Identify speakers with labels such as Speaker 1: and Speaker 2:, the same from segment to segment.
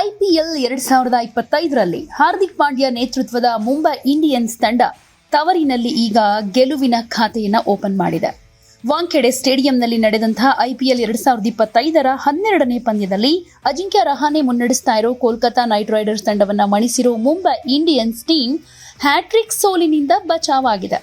Speaker 1: IPL ಎರಡ್ ಸಾವಿರದ ಇಪ್ಪತ್ತೈದರಲ್ಲಿ ಹಾರ್ದಿಕ್ ಪಾಂಡ್ಯ ನೇತೃತ್ವದ ಮುಂಬೈ ಇಂಡಿಯನ್ಸ್ ತಂಡ ತವರಿನಲ್ಲಿ ಈಗ ಗೆಲುವಿನ ಖಾತೆಯನ್ನು ಓಪನ್ ಮಾಡಿದೆ. ವಾಂಖೆಡೆ ಸ್ಟೇಡಿಯಂನಲ್ಲಿ ನಡೆದಂತಹ ಐಪಿಎಲ್ ಎರಡ್ ಸಾವಿರದ ಇಪ್ಪತ್ತೈದರ ಹನ್ನೆರಡನೇ ಪಂದ್ಯದಲ್ಲಿ ಅಜಿಂಕ್ಯ ರಹಾನೆ ಮುನ್ನಡೆಸ್ತಾ ಇರೋ ಕೋಲ್ಕತಾ ನೈಟ್ ರೈಡರ್ಸ್ ತಂಡವನ್ನು ಮಣಿಸಿರೋ ಮುಂಬೈ ಇಂಡಿಯನ್ಸ್ ಟೀಮ್ ಹ್ಯಾಟ್ರಿಕ್ ಸೋಲಿನಿಂದ ಬಚಾವಾಗಿದೆ.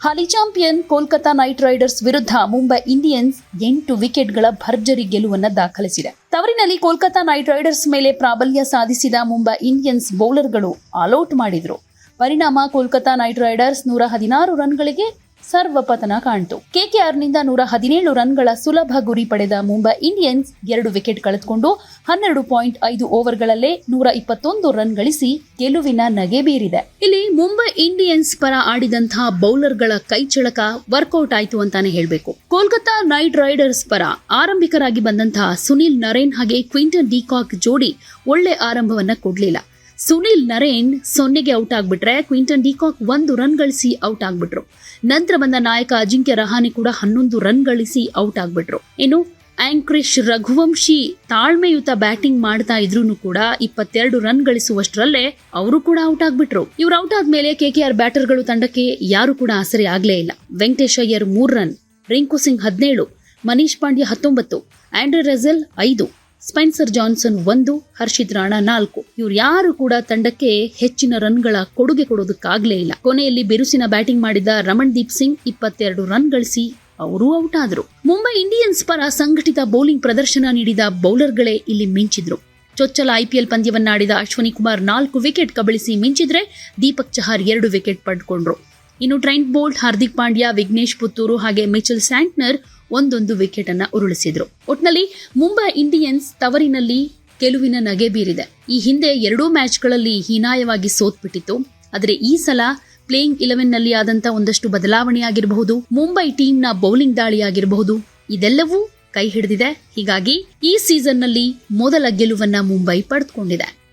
Speaker 1: ಹಾಲಿ ಚಾಂಪಿಯನ್ ಕೋಲ್ಕತಾ ನೈಟ್ ರೈಡರ್ಸ್ ವಿರುದ್ಧ ಮುಂಬೈ ಇಂಡಿಯನ್ಸ್ ಎಂಟು ವಿಕೆಟ್ಗಳ ಭರ್ಜರಿ ಗೆಲುವನ್ನು ದಾಖಲಿಸಿದೆ. ತವರಿನಲ್ಲಿ ಕೋಲ್ಕತಾ ನೈಟ್ ರೈಡರ್ಸ್ ಮೇಲೆ ಪ್ರಾಬಲ್ಯ ಸಾಧಿಸಿದ ಮುಂಬೈ ಇಂಡಿಯನ್ಸ್ ಬೌಲರ್ಗಳು ಆಲ್ಔಟ್ ಮಾಡಿದರು. ಪರಿಣಾಮ ಕೋಲ್ಕತಾ ನೈಟ್ ರೈಡರ್ಸ್ ನೂರ ಹದಿನಾರು ರನ್ಗಳಿಗೆ ಸರ್ವಪತನ ಕಾಣ್ತು. ಕೆಕೆಆರ್ನಿಂದ ನೂರ ಹದಿನೇಳು ರನ್ಗಳ ಸುಲಭ ಗುರಿ ಪಡೆದ ಮುಂಬೈ ಇಂಡಿಯನ್ಸ್ ಎರಡು ವಿಕೆಟ್ ಕಳೆದುಕೊಂಡು ಹನ್ನೆರಡು ಪಾಯಿಂಟ್ ಐದು ಓವರ್ಗಳಲ್ಲೇ ನೂರ ಇಪ್ಪತ್ತೊಂದು ರನ್ ಗಳಿಸಿ ಗೆಲುವಿನ ನಗೆ ಬೀರಿದೆ. ಇಲ್ಲಿ ಮುಂಬೈ ಇಂಡಿಯನ್ಸ್ ಪರ ಆಡಿದಂತಹ ಬೌಲರ್ಗಳ ಕೈಚಳಕ ವರ್ಕೌಟ್ ಆಯಿತು ಅಂತಾನೆ ಹೇಳಬೇಕು. ಕೋಲ್ಕತಾ ನೈಟ್ ರೈಡರ್ಸ್ ಪರ ಆರಂಭಿಕರಾಗಿ ಬಂದಂತಹ ಸುನಿಲ್ ನರೇನ್ ಹಾಗೆ ಕ್ವಿಂಟನ್ ಡಿಕಾಕ್ ಜೋಡಿ ಒಳ್ಳೆ ಆರಂಭವನ್ನ ಕೊಡ್ಲಿಲ್ಲ. ಸುನಿಲ್ ನರೇನ್ ಸೊನ್ನೆಗೆ ಔಟ್ ಆಗ್ಬಿಟ್ರೆ, ಕ್ವಿಂಟನ್ ಡಿಕಾಕ್ ಒಂದು ರನ್ ಗಳಿಸಿ ಔಟ್ ಆಗ್ಬಿಟ್ರು. ನಂತರ ಬಂದ ನಾಯಕ ಅಜಿಂಕ್ಯ ರಹಾನೆ ಕೂಡ ಹನ್ನೊಂದು ರನ್ ಗಳಿಸಿ ಔಟ್ ಆಗ್ಬಿಟ್ರು. ಇನ್ನು ಆಂಕ್ರಿಶ್ ರಘುವಂಶಿ ತಾಳ್ಮೆಯುತ ಬ್ಯಾಟಿಂಗ್ ಮಾಡ್ತಾ ಇದ್ರು ಕೂಡ ಇಪ್ಪತ್ತೆರಡು ರನ್ ಗಳಿಸುವಷ್ಟರಲ್ಲೇ ಅವರು ಕೂಡ ಔಟ್ ಆಗ್ಬಿಟ್ರು. ಇವ್ರು ಔಟ್ ಆದ್ಮೇಲೆ ಕೆಕೆಆರ್ ಬ್ಯಾಟರ್ಗಳು ತಂಡಕ್ಕೆ ಯಾರು ಕೂಡ ಆಸರೆ ಆಗ್ಲೇ ಇಲ್ಲ. ವೆಂಕಟೇಶ್ ಅಯ್ಯರ್ ಮೂರ್ ರನ್, ರಿಂಕು ಸಿಂಗ್ ಹದಿನೇಳು, ಮನೀಶ್ ಪಾಂಡ್ಯ ಹತ್ತೊಂಬತ್ತು, ಆಂಡ್ರೆ ರೆಜೆಲ್ ಐದು. ಸ್ಪೆನ್ಸರ್ ಜಾನ್ಸನ್ ಒಂದು, ಹರ್ಷಿತ್ ರಾಣಾ ನಾಲ್ಕು. ಇವ್ರು ಯಾರು ಕೂಡ ತಂಡಕ್ಕೆ ಹೆಚ್ಚಿನ ರನ್ಗಳ ಕೊಡುಗೆ ಕೊಡೋದಕ್ಕಾಗಲೇ ಇಲ್ಲ. ಕೊನೆಯಲ್ಲಿ ಬಿರುಸಿನ ಬ್ಯಾಟಿಂಗ್ ಮಾಡಿದ ರಮಣ್ದೀಪ್ ಸಿಂಗ್ ಇಪ್ಪತ್ತೆರಡು ರನ್ ಗಳಿಸಿ ಅವರೂ ಔಟ್ ಆದ್ರು ಮುಂಬೈ ಇಂಡಿಯನ್ಸ್ ಪರ ಸಂಘಟಿತ ಬೌಲಿಂಗ್ ಪ್ರದರ್ಶನ ನೀಡಿದ ಬೌಲರ್ಗಳೇ ಇಲ್ಲಿ ಮಿಂಚಿದ್ರು. ಚೊಚ್ಚಲ ಐಪಿಎಲ್ ಪಂದ್ಯವನ್ನಾಡಿದ ಅಶ್ವನಿ ಕುಮಾರ್ ನಾಲ್ಕು ವಿಕೆಟ್ ಕಬಳಿಸಿ ಮಿಂಚಿದ್ರೆ ದೀಪಕ್ ಚಹಾರ್ ಎರಡು ವಿಕೆಟ್ ಪಡ್ಕೊಂಡ್ರು. ಇನ್ನು ಟ್ರೆಂಟ್ ಬೋಲ್ಟ್, ಹಾರ್ದಿಕ್ ಪಾಂಡ್ಯ, ವಿಘ್ನೇಶ್ ಪುತ್ತೂರು ಹಾಗೆ ಮಿಚಲ್ ಸ್ಯಾಂಟ್ನರ್ ಒಂದೊಂದು ವಿಕೆಟ್ ಅನ್ನ ಉರುಳಿಸಿದ್ರು. ಒಟ್ನಲ್ಲಿ ಮುಂಬೈ ಇಂಡಿಯನ್ಸ್ ತವರಿನಲ್ಲಿ ಗೆಲುವಿನ ನಗೆ ಬೀರಿದೆ. ಈ ಹಿಂದೆ ಎರಡೂ ಮ್ಯಾಚ್ಗಳಲ್ಲಿ ಹೀನಾಯವಾಗಿ ಸೋತ್ಬಿಟ್ಟಿತ್ತು. ಆದರೆ ಈ ಸಲ ಪ್ಲೇಯಿಂಗ್ ಇಲೆವೆನ್ನಲ್ಲಿ ಆದಂತ ಒಂದಷ್ಟು ಬದಲಾವಣೆ ಆಗಿರಬಹುದು ಮುಂಬೈ ಟೀಮ್ನ ಬೌಲಿಂಗ್ ದಾಳಿ ಆಗಿರಬಹುದು ಇದೆಲ್ಲವೂ ಕೈ ಹಿಡಿದಿದೆ. ಹೀಗಾಗಿ ಈ ಸೀಸನ್ನಲ್ಲಿ ಮೊದಲ ಗೆಲುವನ್ನ ಮುಂಬೈ ಪಡೆದುಕೊಂಡಿದೆ.